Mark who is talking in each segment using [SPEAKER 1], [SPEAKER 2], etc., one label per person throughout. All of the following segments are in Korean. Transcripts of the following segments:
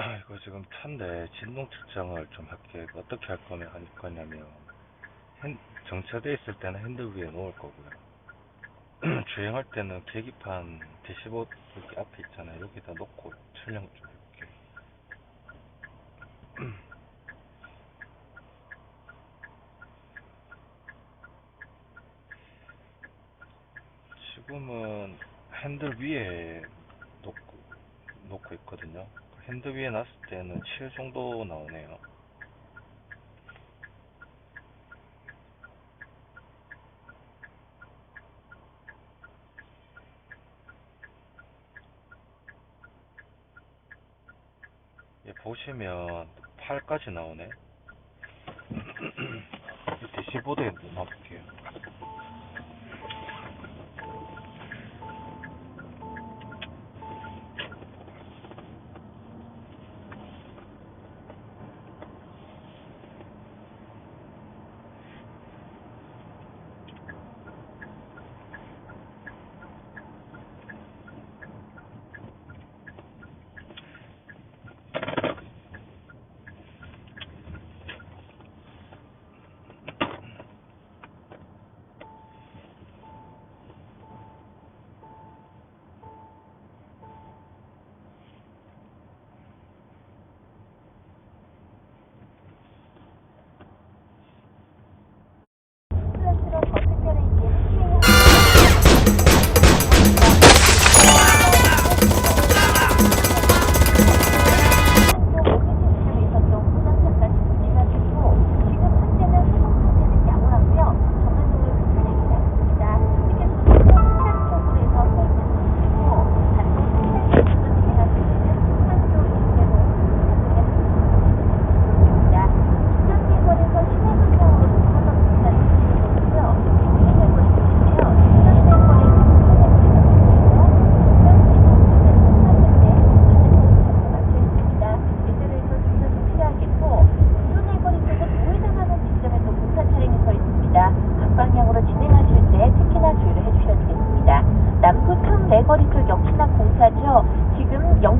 [SPEAKER 1] 이거 지금 차인데 진동 측정을 좀 할게. 어떻게 할 거냐 할 거냐면 핸, 정차돼 있을 때는 핸들 위에 놓을 거고요. 주행할 때는 계기판 대시보드 여기 앞에 있잖아요. 여기다 놓고 촬영 좀 해볼게요. 지금은 핸들 위에 놓고, 놓고 있거든요. 핸드 위에 놨을 때는 7 정도 나오네요. 예, 보시면 8까지 나오네. 대시보드에 넣어볼게요.
[SPEAKER 2] 뭐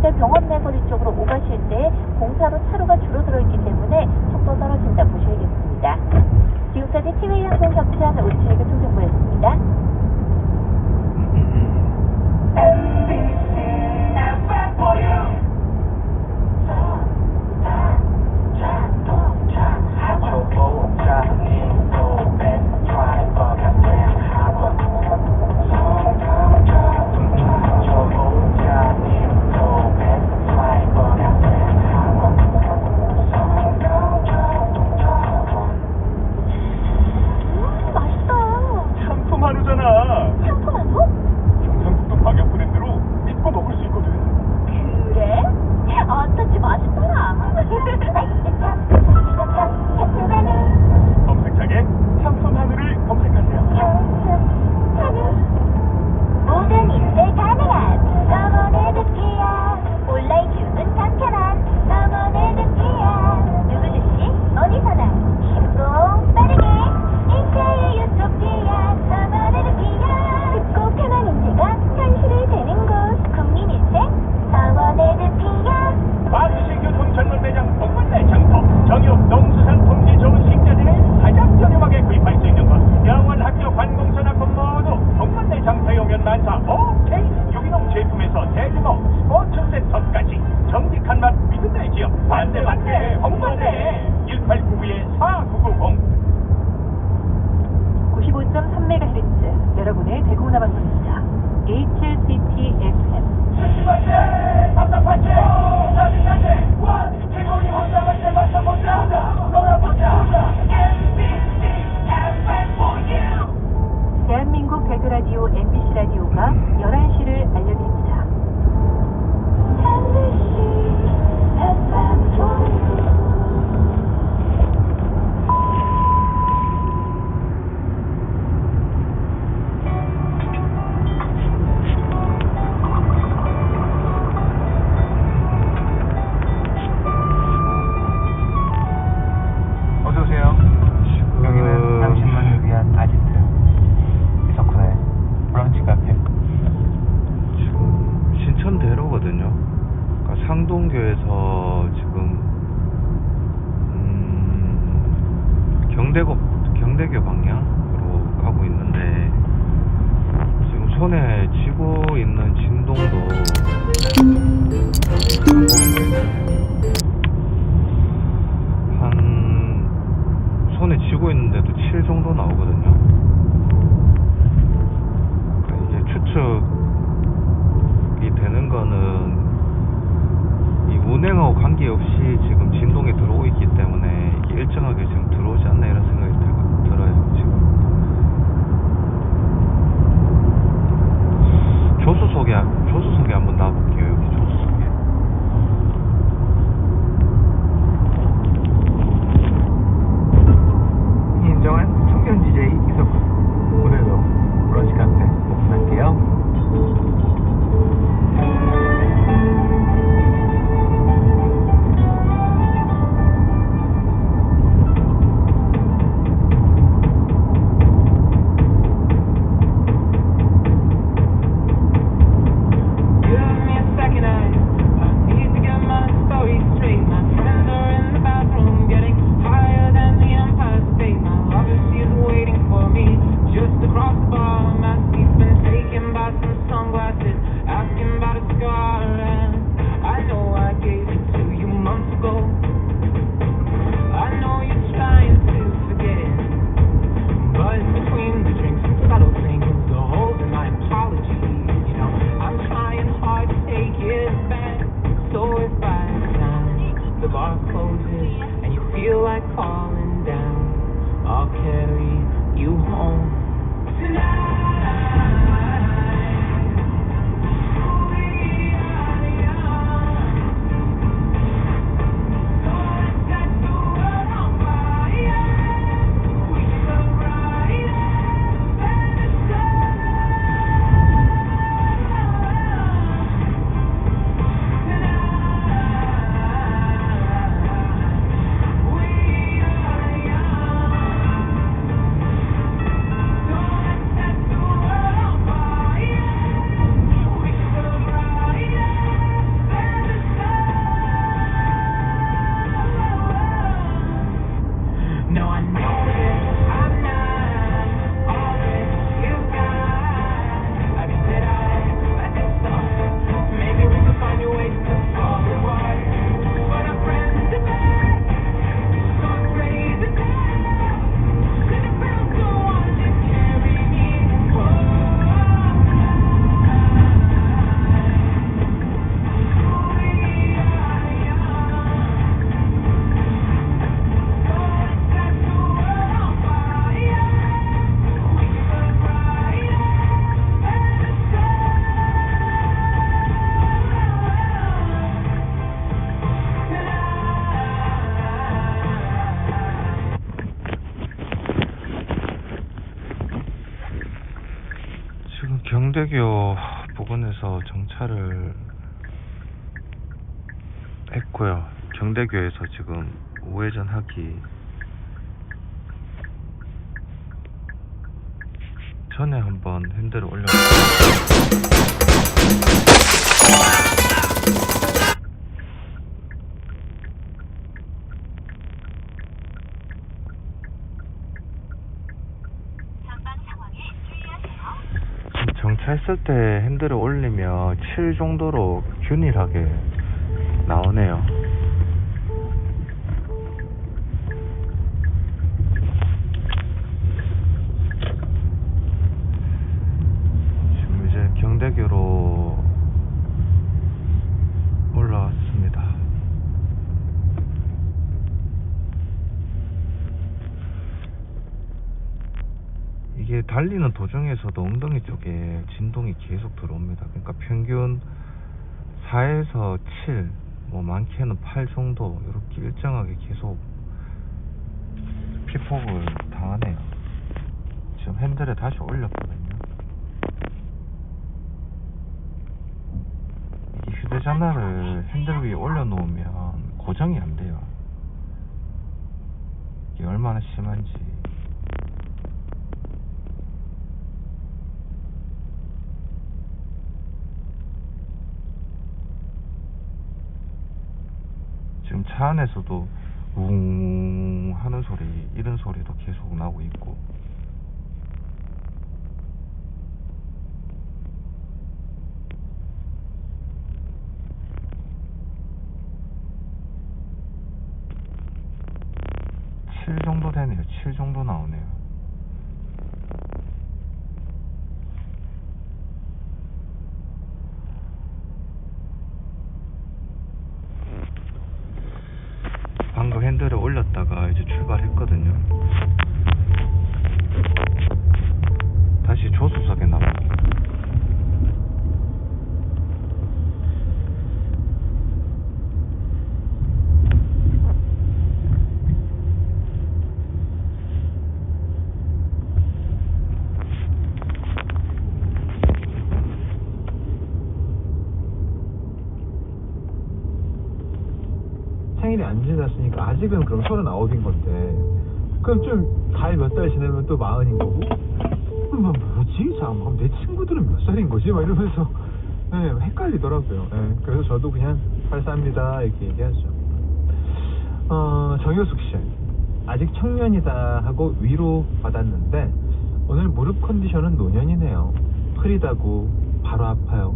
[SPEAKER 2] 서울대 병원내거리 쪽으로 오가실 때 공사로 차로가 줄어들어 있기 때문에 속도 떨어진다 보셔야겠습니다. 지금까지 티웨이 항공협찬 우체국
[SPEAKER 3] 통장
[SPEAKER 1] 경대교 방향으로 가고 있는데 지금 손에 쥐고 있는 진동도 한 손에 쥐고 있는데도 7 정도 나오거든요. 그러니까 이게 추측이 되는 거는 이 운행하고 관계없이 지금 진동이 들어오고 있기 때문에 이게 일정하게 지금 들어오지 않나 이런 생각이 들, 들어요 지금. 조수석에 조수석에 한번 놔볼게요 여기 조수석에
[SPEAKER 4] 인정한 청년 DJ 이석훈 오늘도 브런치 카
[SPEAKER 1] Call. 부근에서 정차를 했고요. 경대교에서 지금 우회전 하기 전에 한번 핸들을 올렸어요. 지금 정차 했을 때 핸들을 올리면 7 정도로 균일하게 나오네요. 지금 이제 경대교로 올라왔습니다. 이게 달리는 도중에서도 엉덩이 쪽에 진동이 계속 들어옵니다. 그러니까 평균 4에서 7, 뭐 많게는 8 정도 이렇게 일정하게 계속 피폭을 당하네요. 지금 핸들에 다시 올렸거든요. 이 휴대전화를 핸들 위에 올려놓으면 고정이 안 돼요. 이게 얼마나 심한지. 지금 차 안에서도 웅 하는 소리 이런 소리도 계속 나고 있고 칠 정도 되네요. 7 정도 나오네요. 방금 핸들을 올렸다가 이제 출발했거든요. 다시 조수석에 나가.
[SPEAKER 5] 생일이 안 지났으니까 아직은 그럼 서른아홉인 건데 그럼 좀 달 몇 달 지나면 또 마흔인 거고 뭐 뭐지? 참, 그럼 내 친구들은 몇 살인 거지? 막 이러면서 네, 헷갈리더라고요. 네, 그래서 저도 그냥 84입니다 이렇게 얘기하죠. 어, 정효숙 씨 아직 청년이다 하고 위로 받았는데 오늘 무릎 컨디션은 노년이네요. 흐리다고 바로 아파요.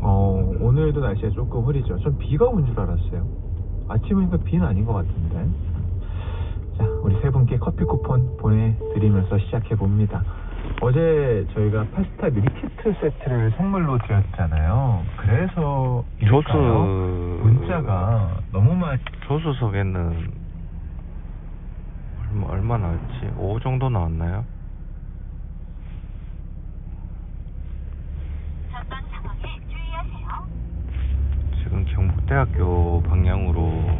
[SPEAKER 5] 어, 오늘도 날씨가 조금 흐리죠. 전 비가 온 줄 알았어요. 아침에 보니까 비는 아닌 것 같은데. 자, 우리 세 분께 커피 쿠폰 보내드리면서 시작해봅니다. 어제 저희가 파스타 밀키트 세트를 선물로 드렸잖아요. 그래서?
[SPEAKER 1] 조수
[SPEAKER 5] 문자가 너무 많이
[SPEAKER 1] 조수석에는 얼마, 얼마 나왔지? 5 정도 나왔나요?
[SPEAKER 2] 전방 상황에.
[SPEAKER 1] 지금 경북대학교 방향으로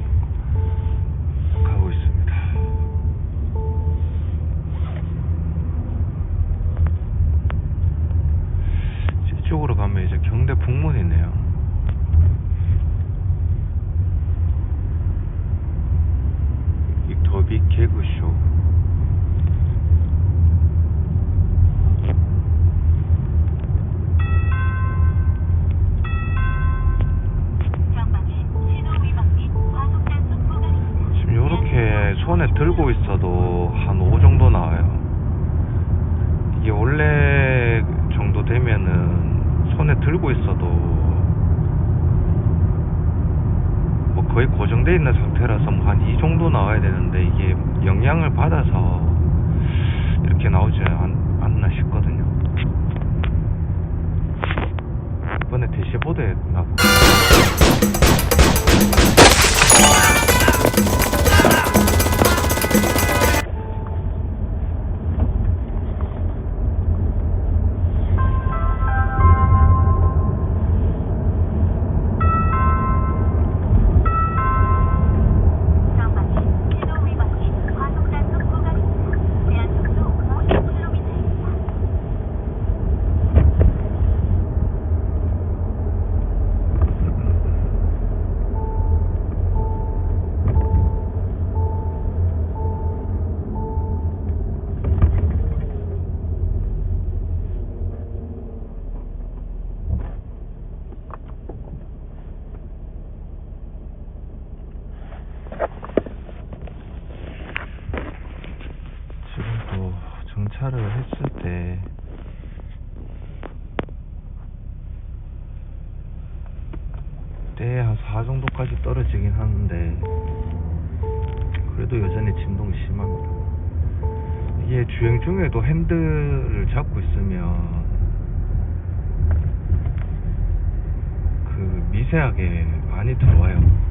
[SPEAKER 1] 떨어지긴 하는데 그래도 여전히 진동이 심합니다. 이게 주행 중에도 핸들을 잡고 있으면 그 미세하게 많이 들어와요.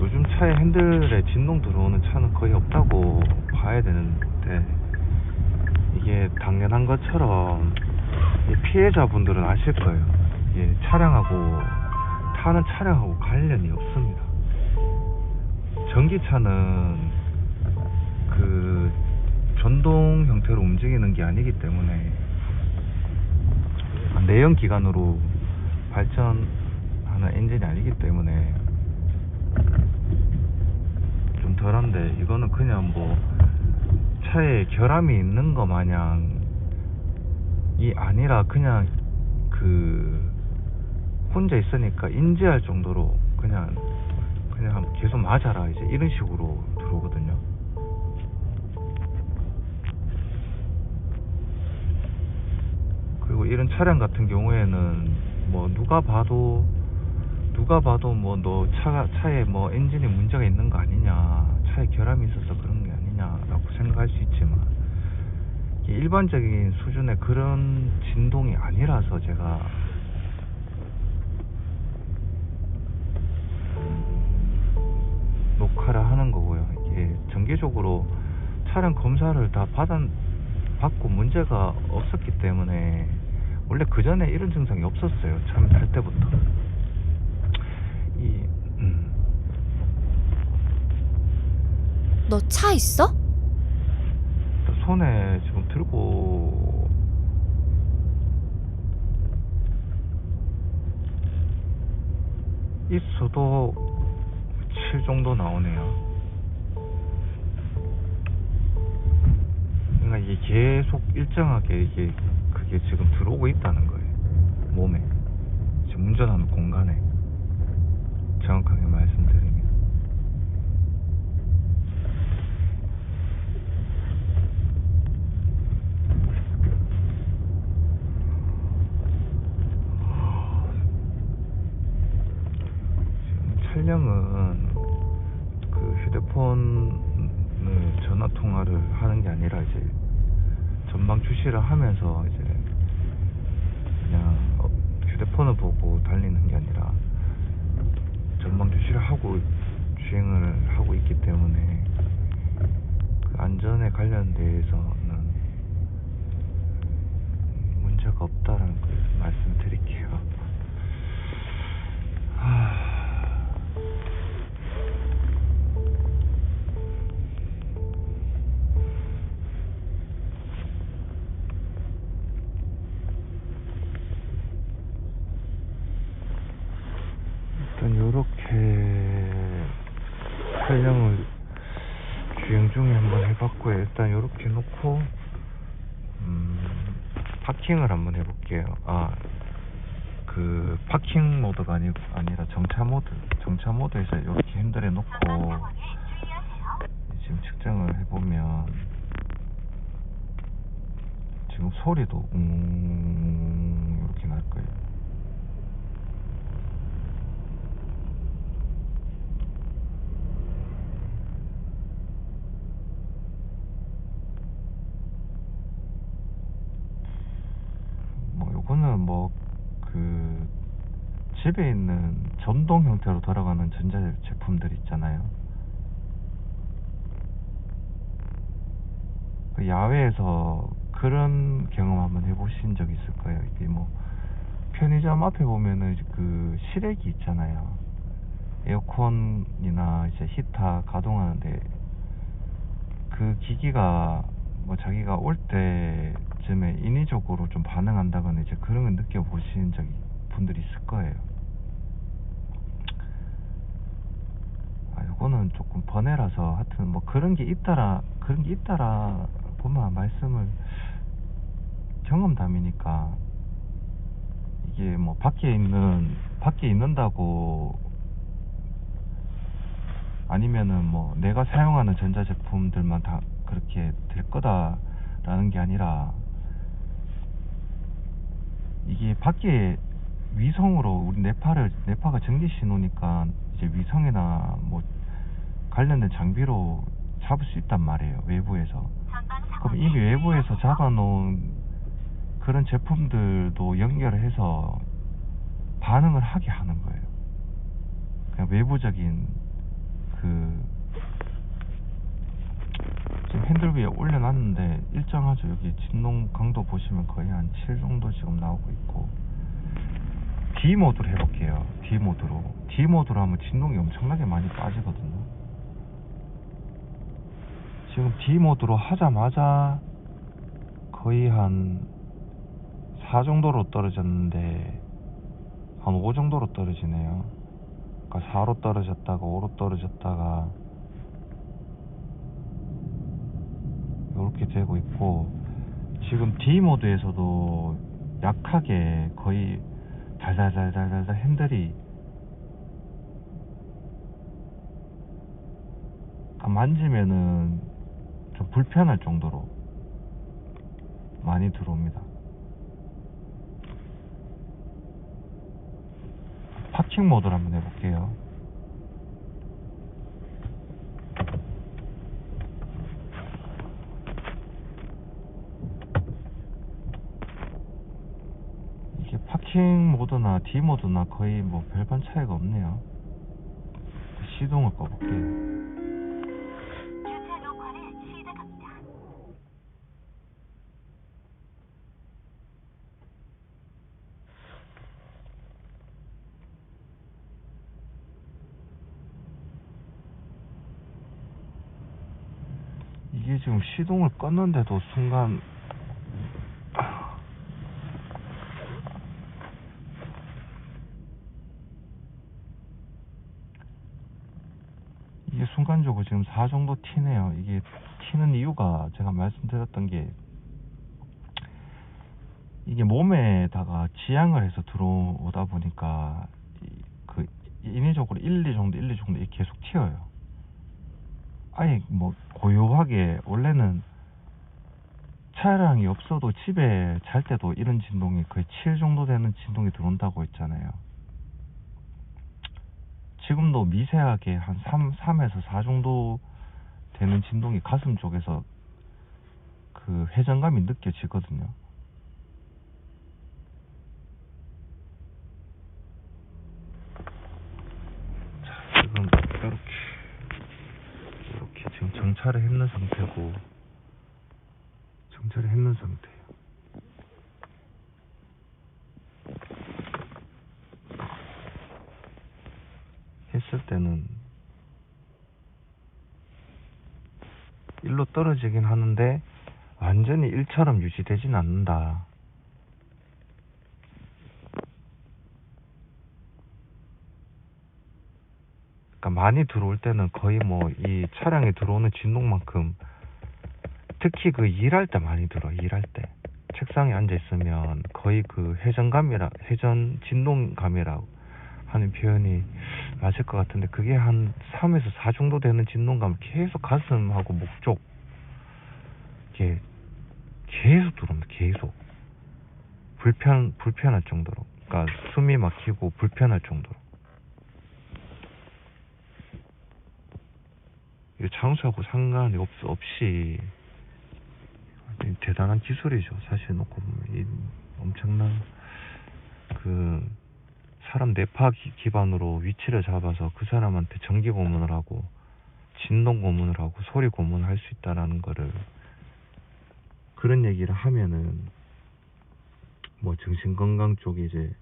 [SPEAKER 1] 요즘 차에 핸들에 진동 들어오는 차는 거의 없다고 봐야 되는데 이게 당연한 것처럼 이 피해자분들은 아실 거예요. 이게 차량하고 타는 차량하고 관련이 없습니다. 전기차는 그 전동 형태로 움직이는 게 아니기 때문에 내연 기관으로 발전하는 엔진이 아니기 때문에 좀 덜한데 이거는 그냥 뭐 차에 결함이 있는 거 마냥 이 아니라 그냥 그 혼자 있으니까 인지할 정도로 그냥 그냥 계속 맞아라 이제 이런 식으로 들어오거든요. 그리고 이런 차량 같은 경우에는 뭐 누가 봐도 누가 봐도 뭐 너 차가 차에 뭐 엔진에 문제가 있는 거 아니냐 차에 결함이 있어서 그런 게 아니냐라고 생각할 수 있지만 일반적인 수준의 그런 진동이 아니라서 제가 차량 검사를 다 받아 받고 문제가 없었기 때문에 원래 그 전에 이런 증상이 없었어요. 참탈 때부터. 이 음,
[SPEAKER 6] 너 차 있어?
[SPEAKER 1] 손에 지금 들고 있어도 7 정도 나오네요. 그러니까 이게 계속 일정하게 이게 그게 지금 들어오고 있다는 거예요. 몸에. 지금 운전하는 공간에. 정확하게 말씀드리면. 지금 촬영은 그 휴대폰을 전화 통화를 하는 게 아니라 이제 주시를 하면서 해봤고요. 일단 요렇게 놓고 음, 파킹을 한번 해볼게요. 아, 그 파킹 모드가 아니, 아니라 정차 모드. 정차 모드에서 이렇게 핸들에 놓고 지금 측정을 해보면 지금 소리도 음 이렇게 날 거예요. 뭐 요거는 뭐 그 집에 있는 전동 형태로 돌아가는 전자 제품들 있잖아요. 그 야외에서 그런 경험 한번 해보신 적 있을 거예요. 이게 뭐 편의점 앞에 보면은 그 실외기 있잖아요. 에어컨이나 이제 히터 가동하는데 그 기기가 뭐 자기가 올 때 쯤에 인위적으로 좀 반응한다거나 이제 그런 걸 느껴보신 적이 분들이 있을 거예요. 아, 요거는 조금 번외라서 하여튼 뭐 그런 게 있다라 그런 게 있다라 보면 말씀을 경험담이니까 이게 뭐 밖에 있는 밖에 있는다고 아니면은 뭐 내가 사용하는 전자제품들만 다 그렇게 될 거다라는 게 아니라 이게 밖에 위성으로 우리 네파를 네파가 전기 신호니까 이제 위성이나 뭐 관련된 장비로 잡을 수 있단 말이에요 외부에서. 그럼 이미 외부에서 잡아놓은 그런 제품들도 연결해서 반응을 하게 하는 거예요. 그냥 외부적인 그 지금 핸들 위에 올려놨는데 일정하죠. 여기 진동 강도 보시면 거의 한 7 정도 지금 나오고 있고. D 모드로 해볼게요. D 모드로. D 모드로 하면 진동이 엄청나게 많이 빠지거든요. 지금 D 모드로 하자마자 거의 한 4 정도로 떨어졌는데 한 5 정도로 떨어지네요. 그러니까 4로 떨어졌다가 5로 떨어졌다가 이렇게 되고 있고 지금 D 모드에서도 약하게 거의 달달달달달달 핸들이 만지면은 좀 불편할 정도로 많이 들어옵니다. 파킹 모드를 한번 해볼게요. 파킹 모드나 D 모드나 거의 뭐 별반 차이가 없네요. 시동을 꺼볼게요. 이게 지금 시동을 껐는데도 순간 순간적으로 지금 4 정도 튀네요. 이게 튀는 이유가 제가 말씀드렸던 게 이게 몸에다가 지향을 해서 들어오다 보니까 이- 그 인위적으로 1, 2 정도, 1, 2 정도 이렇게 계속 튀어요. 아예 뭐 고요하게 원래는 차량이 없어도 집에 잘 때도 이런 진동이 거의 7 정도 되는 진동이 들어온다고 했잖아요. 지금도 미세하게 한 3, 3에서 4 정도 되는 진동이 가슴 쪽에서 그 회전감이 느껴지거든요. 자, 지금 이렇게 이렇게 지금 정차를 했는 상태고 정차를 했는 상태예요. 했을 때는 일로 떨어지긴 하는데 완전히 일처럼 유지되진 않는다. 그러니까 많이 들어올 때는 거의 뭐 이 차량에 들어오는 진동만큼 특히 그 일할 때 많이 들어 일할 때 책상에 앉아 있으면 거의 그 회전감이라 회전 진동감이라고 하는 표현이 맞을 것 같은데 그게 한 3에서 4 정도 되는 진동감 계속 가슴하고 목 쪽 이게 계속 들어옵니다 계속. 불편 불편할 정도로. 그러니까 숨이 막히고 불편할 정도로. 이 장수하고 상관이 없, 없이 대단한 기술이죠. 사실 놓고 보면 이 엄청난 그 사람 뇌파 기- 기반으로 위치를 잡아서 그 사람한테 전기 고문을 하고 진동 고문을 하고 소리 고문을 할 수 있다라는 거를 그런 얘기를 하면은 뭐 정신건강 쪽에 이제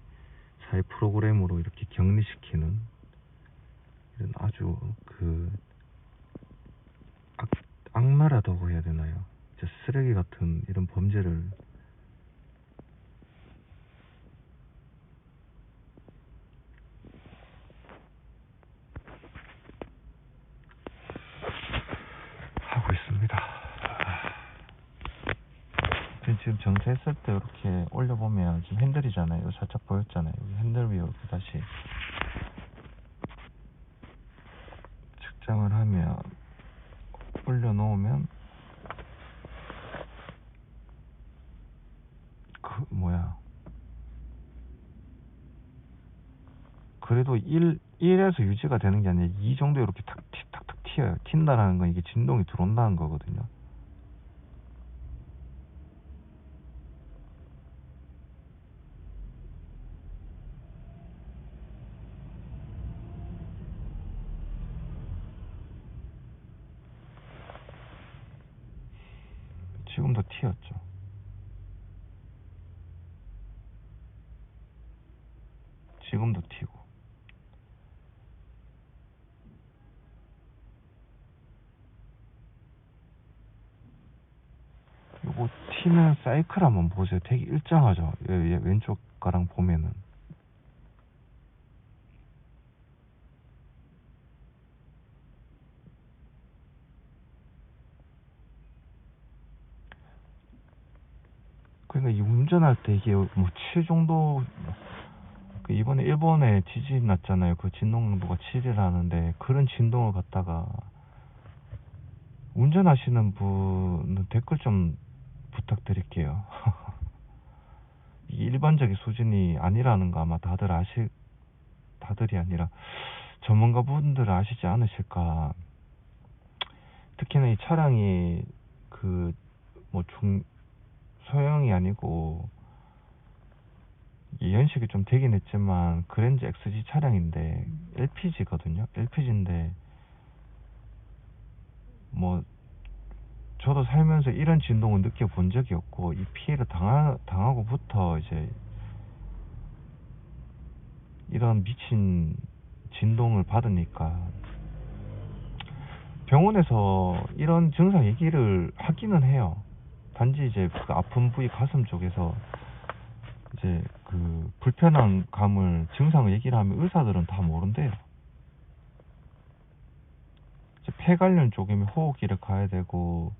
[SPEAKER 1] 사회 프로그램으로 이렇게 격리시키는 이런 아주 그 악, 악마라고 해야 되나요? 쓰레기 같은 이런 범죄를 하고 있습니다. 지금- 정차했을 때 이렇게 올려보면 지금 핸들이잖아요. 살짝 보였잖아요. 여기 핸들 위에 이렇게 다시 측정을 하면 올려놓으면 그 뭐야 그래도 1, 1에서 유지가 되는 게 아니라 2 정도 이렇게 탁, 튀- 탁탁 튀어요 튄다라는 건 이게 진동이 들어온다는 거거든요 지금도 튀었죠. 지금도 튀고. 요거 튀는 사이클 한번 보세요. 되게 일정하죠. 얘, 얘 왼쪽 가랑 보면은 그러니까 이 운전할 때 이게 뭐 7 정도 그 이번에 일본에 지진 났잖아요. 그 진동 강도가 7이라는데 그런 진동을 갖다가 운전하시는 분은 댓글 좀 부탁드릴게요. 일반적인 수준이 아니라는 거 아마 다들 아실, 다들이 아니라 전문가분들은 아시지 않으실까. 특히나 이 차량이 그, 뭐 중, 소형이 아니고, 이 연식이 좀 되긴 했지만, 그랜저 XG 차량인데, LPG거든요? LPG인데, 뭐, 저도 살면서 이런 진동을 느껴본 적이 없고, 이 피해를 당하, 당하고부터 이제, 이런 미친 진동을 받으니까, 병원에서 이런 증상 얘기를 하기는 해요. 단지 이제 그 아픈 부위 가슴 쪽에서 이제 그 불편한 감을 증상을 얘기를 하면 의사들은 다 모른대요. 이제 폐 관련 쪽이면 호흡기를 가야 되고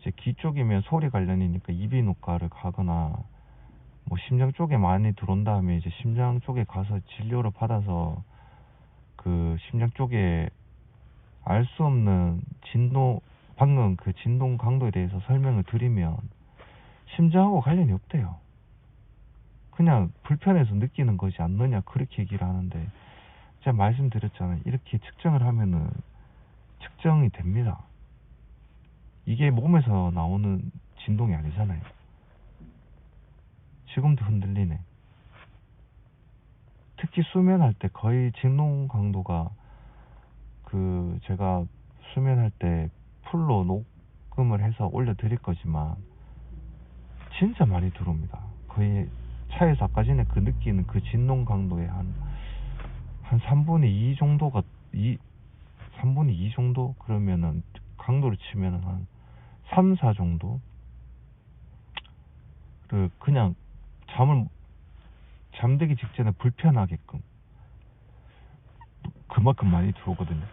[SPEAKER 1] 이제 귀 쪽이면 소리 관련이니까 이비인후과를 가거나 뭐 심장 쪽에 많이 들어온 다음에 이제 심장 쪽에 가서 진료를 받아서 그 심장 쪽에 알 수 없는 진동 방금 그 진동 강도에 대해서 설명을 드리면 심장하고 관련이 없대요. 그냥 불편해서 느끼는 것이 않느냐 그렇게 얘기를 하는데 제가 말씀드렸잖아요. 이렇게 측정을 하면은 측정이 됩니다. 이게 몸에서 나오는 진동이 아니잖아요. 지금도 흔들리네. 특히 수면할 때 거의 진동 강도가 그 제가 수면할 때 풀로 녹음을 해서 올려드릴 거지만 진짜 많이 들어옵니다. 거의 차에서 아까 전에 그 느끼는 그 진동 강도의 한, 한 3분의 2 정도가, 2, 3분의 2 정도? 그러면은, 강도를 치면은 한 3, 4 정도? 를 그냥 잠을, 잠들기 직전에 불편하게끔. 그만큼 많이 들어오거든요.